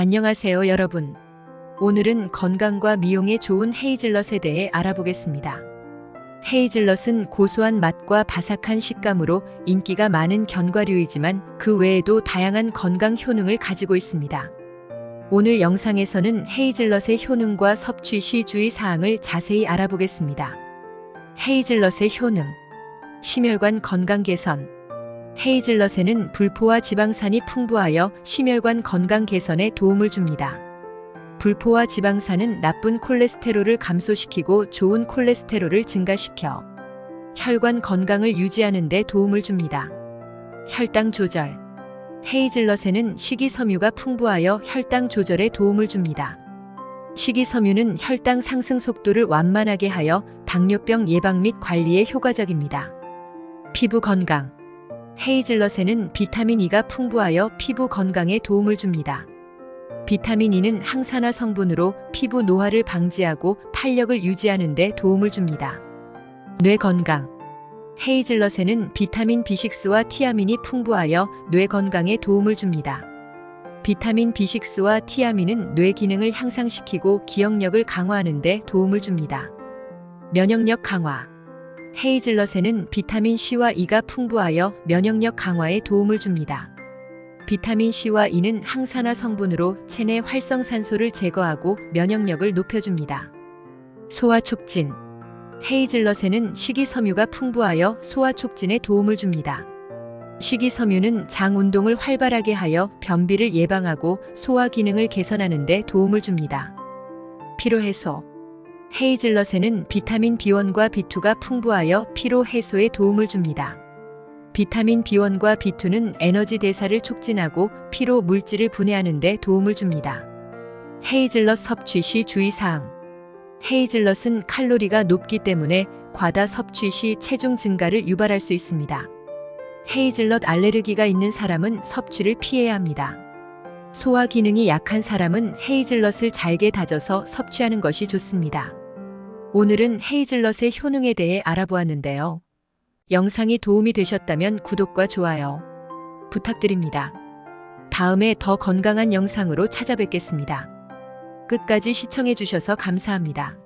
안녕하세요, 여러분. 오늘은 건강과 미용에 좋은 헤이즐넛에 대해 알아보겠습니다. 헤이즐넛은 고소한 맛과 바삭한 식감으로 인기가 많은 견과류이지만 그 외에도 다양한 건강 효능을 가지고 있습니다. 오늘 영상에서는 헤이즐넛의 효능과 섭취 시 주의 사항을 자세히 알아보겠습니다. 헤이즐넛의 효능 심혈관 건강 개선 헤이즐넛에는 불포화 지방산이 풍부하여 심혈관 건강 개선에 도움을 줍니다. 불포화 지방산은 나쁜 콜레스테롤을 감소시키고 좋은 콜레스테롤을 증가시켜 혈관 건강을 유지하는 데 도움을 줍니다. 혈당 조절 헤이즐넛에는 식이섬유가 풍부하여 혈당 조절에 도움을 줍니다. 식이섬유는 혈당 상승 속도를 완만하게 하여 당뇨병 예방 및 관리에 효과적입니다. 피부 건강 헤이즐넛에는 비타민 E가 풍부하여 피부 건강에 도움을 줍니다. 비타민 E는 항산화 성분으로 피부 노화를 방지하고 탄력을 유지하는 데 도움을 줍니다. 뇌 건강 헤이즐넛에는 비타민 B6와 티아민이 풍부하여 뇌 건강에 도움을 줍니다. 비타민 B6와 티아민은 뇌 기능을 향상시키고 기억력을 강화하는 데 도움을 줍니다. 면역력 강화 헤이즐넛에는 비타민 C와 E가 풍부하여 면역력 강화에 도움을 줍니다. 비타민 C와 E는 항산화 성분으로 체내 활성산소를 제거하고 면역력을 높여줍니다. 소화 촉진 헤이즐넛에는 식이섬유가 풍부하여 소화 촉진에 도움을 줍니다. 식이섬유는 장 운동을 활발하게 하여 변비를 예방하고 소화 기능을 개선하는 데 도움을 줍니다. 피로 해소 헤이즐넛에는 비타민 B1과 B2가 풍부하여 피로 해소에 도움을 줍니다. 비타민 B1과 B2는 에너지 대사를 촉진하고 피로 물질을 분해하는 데 도움을 줍니다. 헤이즐넛 섭취 시 주의사항 헤이즐넛은 칼로리가 높기 때문에 과다 섭취 시 체중 증가를 유발할 수 있습니다. 헤이즐넛 알레르기가 있는 사람은 섭취를 피해야 합니다. 소화 기능이 약한 사람은 헤이즐넛을 잘게 다져서 섭취하는 것이 좋습니다. 오늘은 헤이즐넛의 효능에 대해 알아보았는데요. 영상이 도움이 되셨다면 구독과 좋아요 부탁드립니다. 다음에 더 건강한 영상으로 찾아뵙겠습니다. 끝까지 시청해주셔서 감사합니다.